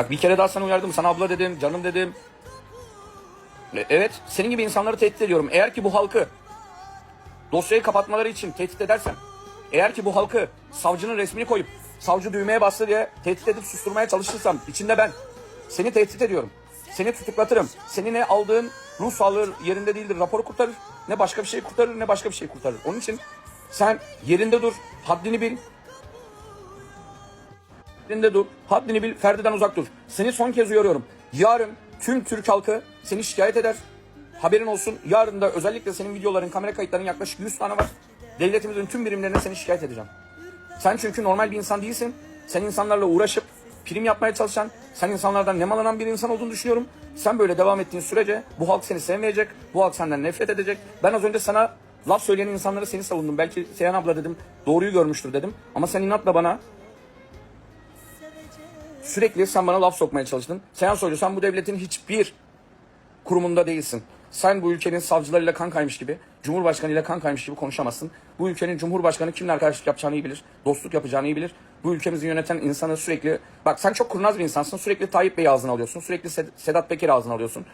Bak bir kere daha sana uyardım. Sana abla dedim, canım dedim. E, Evet, senin gibi insanları tehdit ediyorum. Eğer ki bu halkı dosyayı kapatmaları için tehdit edersen, eğer ki bu halkı savcının resmini koyup savcı düğmeye bastı diye tehdit edip susturmaya çalışırsam, içinde ben seni tehdit ediyorum. Seni tutuklatırım. Seni ne aldığın ruh sağlığı yerinde değildir. Raporu kurtarır. Ne başka bir şey kurtarır ne başka bir şey kurtarır. Onun için sen yerinde dur, haddini bil, Haddinde dur. Haddini bil. Ferdi'den uzak dur. Seni son kez uyarıyorum. Yarın tüm Türk halkı seni şikayet eder. Haberin olsun. Yarın da özellikle senin videoların, kamera kayıtların yaklaşık 100 tane var. Devletimizin tüm birimlerine seni şikayet edeceğim. Sen çünkü normal bir insan değilsin. Sen insanlarla uğraşıp prim yapmaya çalışan, sen insanlardan nemalanan bir insan olduğunu düşünüyorum. Sen böyle devam ettiğin sürece bu halk seni sevmeyecek, bu halk senden nefret edecek. Ben az önce sana laf söyleyen insanlara seni savundum. Belki Seyhan abla dedim, doğruyu görmüştür dedim. Ama sen inatla bana Sürekli sen bana laf sokmaya çalıştın. Seyhan Soylu sen bu devletin hiçbir kurumunda değilsin. Sen bu ülkenin savcılarıyla kan kaymış gibi, Cumhurbaşkanıyla kan kaymış gibi konuşamazsın. Bu ülkenin Cumhurbaşkanı kimle arkadaşlık yapacağını iyi bilir, dostluk yapacağını iyi bilir. Bu ülkemizi yöneten insanı sürekli... Bak sen çok kurnaz bir insansın, sürekli Tayyip Bey'i ağzına alıyorsun, sürekli Sed- Sedat Peker'i ağzına alıyorsun.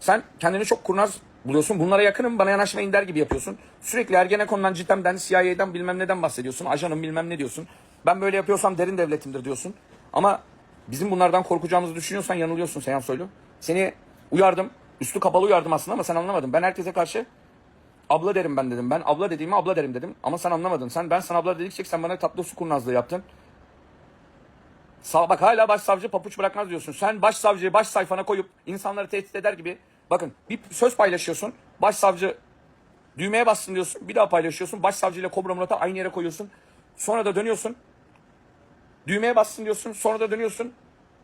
Sen kendini çok kurnaz buluyorsun, bunlara yakınım, bana yanaşmayın der gibi yapıyorsun. Sürekli Ergenekon'dan, CİTEM'den, CIA'den bilmem neden bahsediyorsun, ajanım bilmem ne diyorsun. Ben böyle yapıyorsam derin devletimdir diyorsun. Ama Bizim bunlardan korkacağımızı düşünüyorsan yanılıyorsun Seyhan Soylu. Seni uyardım. Üstü kapalı uyardım aslında ama sen anlamadın. Ben herkese karşı abla derim ben dedim. Ben abla dediğimi abla derim dedim. Ama sen anlamadın. Sen ben sana abla dedikçe sen bana tatlı su kurnazlığı yaptın. Sağ, bak hala başsavcı papuç bırakmaz diyorsun. Sen başsavcıyı baş sayfana koyup insanları tehdit eder gibi. Bakın bir söz paylaşıyorsun. Başsavcı düğmeye bassın diyorsun. Bir daha paylaşıyorsun. Başsavcıyla Kobra Murat'ı aynı yere koyuyorsun. Sonra da dönüyorsun. Düğmeye bassın diyorsun. Sonra da dönüyorsun.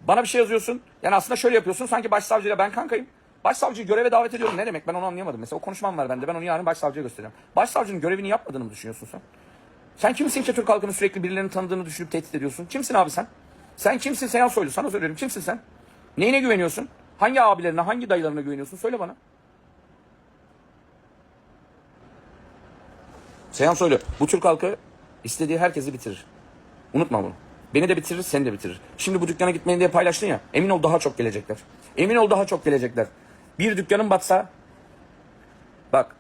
Bana bir şey yazıyorsun. Yani aslında şöyle yapıyorsun. Sanki başsavcıyla ben kankayım. Başsavcıyı göreve davet ediyorum. Ne demek? Ben onu anlayamadım. Mesela o konuşmam var bende. Ben onu yarın başsavcıya göstereceğim. Başsavcının görevini yapmadığını mı düşünüyorsun sen? Sen kimsin ki Türk halkının sürekli birilerinin tanıdığını düşünüp tehdit ediyorsun? Kimsin abi sen? Sen kimsin Seyhan Soylu? Sana söylüyorum. Kimsin sen? Neyine güveniyorsun? Hangi abilerine, hangi dayılarına güveniyorsun? Söyle bana. Seyhan Soylu, bu Türk halkı istediği herkesi bitirir. Unutma bunu. Beni de bitirir, seni de bitirir. Şimdi bu dükkana gitmeyin diye paylaştın ya. Emin ol daha çok gelecekler. Emin ol daha çok gelecekler. Bir dükkanın batsa, bak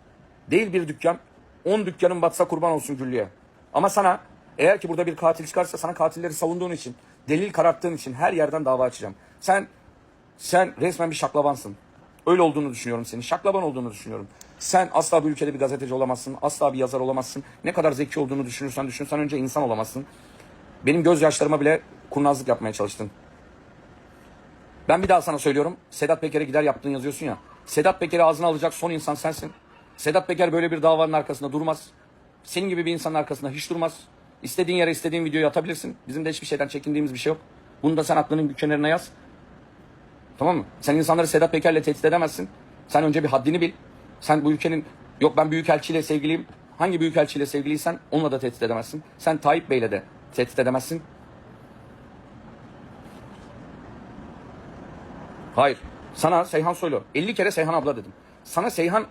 değil bir dükkan, on dükkanın batsa kurban olsun Güllü'ye. Ama sana eğer ki burada bir katil çıkarsa sana katilleri savunduğun için, delil kararttığın için her yerden dava açacağım. Sen sen resmen bir şaklabansın. Öyle olduğunu düşünüyorum senin. Şaklaban olduğunu düşünüyorum. Sen asla bu ülkede bir gazeteci olamazsın. Asla bir yazar olamazsın. Ne kadar zeki olduğunu düşünürsen düşünsen önce insan olamazsın. Benim gözyaşlarıma bile kurnazlık yapmaya çalıştın. Ben bir daha sana söylüyorum. Sedat Peker'e gider yaptığını yazıyorsun ya. Sedat Peker'i ağzına alacak son insan sensin. Sedat Peker böyle bir davanın arkasında durmaz. Senin gibi bir insanın arkasında hiç durmaz. İstediğin yere istediğin videoyu atabilirsin. Bizim de hiçbir şeyden çekindiğimiz bir şey yok. Bunu da sen aklının kenarına yaz. Tamam mı? Sen insanları Sedat Peker'le tehdit edemezsin. Sen önce bir haddini bil. Sen bu ülkenin yok ben büyükelçiyle sevgiliyim. Hangi büyükelçiyle sevgiliysen onunla da tehdit edemezsin. Sen Tayyip Bey'le de tehdit edemezsin. Hayır. Sana Seyhan Soylu 50 kere Seyhan abla dedim. Sana Seyhan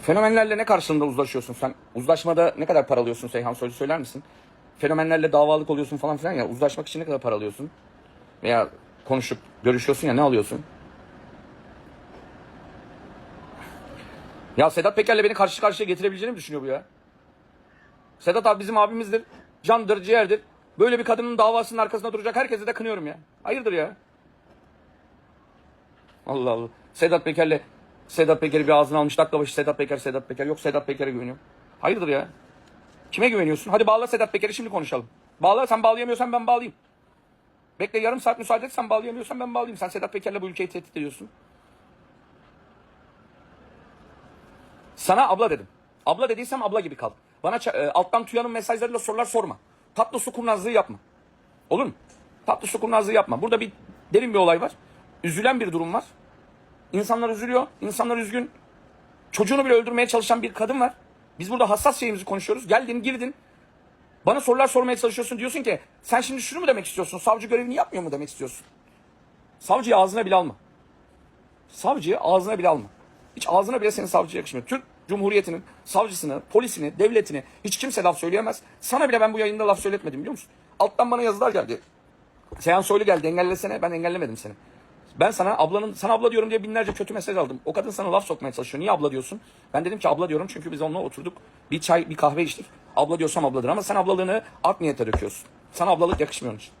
Fenomenlerle ne karşılığında uzlaşıyorsun sen? Uzlaşmada ne kadar para alıyorsun Seyhan Soylu söyler misin? Fenomenlerle davalık oluyorsun falan filan ya. Uzlaşmak için ne kadar para alıyorsun? Veya konuşup görüşüyorsun ya ne alıyorsun? Ya Sedat Peker'le beni karşı karşıya getirebileceğini mi düşünüyor bu ya? Sedat abi bizim abimizdir. Candır, ciğerdir. Böyle bir kadının davasının arkasında duracak herkese de kınıyorum ya. Hayırdır ya? Allah Allah. Sedat Peker'le Sedat Peker'i bir ağzına almış. Dakika başı Sedat Peker, Sedat Peker. Yok Sedat Peker'e güveniyorum. Hayırdır ya? Kime güveniyorsun? Hadi bağla Sedat Peker'i şimdi konuşalım. Bağla sen bağlayamıyorsan ben bağlayayım. Bekle yarım saat müsaade et sen bağlayamıyorsan ben bağlayayım. Sen Sedat Peker'le bu ülkeyi tehdit ediyorsun. Sana abla dedim. Abla dediysem abla gibi kal. Bana e, alttan Tuya'nın mesajlarıyla sorular sorma. Tatlı su kurnazlığı yapma. Olur mu? Tatlı su kurnazlığı yapma. Burada bir derin bir olay var. Üzülen bir durum var. İnsanlar üzülüyor. İnsanlar üzgün. Çocuğunu bile öldürmeye çalışan bir kadın var. Biz burada hassas şeyimizi konuşuyoruz. Geldin girdin. Bana sorular sormaya çalışıyorsun. Diyorsun ki sen şimdi şunu mu demek istiyorsun? Savcı görevini yapmıyor mu demek istiyorsun? Savcıyı ağzına bile alma. Savcıyı ağzına bile alma. Hiç ağzına bile senin savcı yakışmıyor. Türk Cumhuriyeti'nin savcısını, polisini, devletini hiç kimse laf söyleyemez. Sana bile ben bu yayında laf söyletmedim biliyor musun? Alttan bana yazılar geldi. Seyhan Soylu geldi engellesene. Ben engellemedim seni. Ben sana ablanın sana abla diyorum diye binlerce kötü mesaj aldım. O kadın sana laf sokmaya çalışıyor. Niye abla diyorsun? Ben dedim ki abla diyorum çünkü biz onunla oturduk. Bir çay, bir kahve içtik. Abla diyorsam abladır ama sen ablalığını art niyete döküyorsun. Sana ablalık yakışmıyor onun için.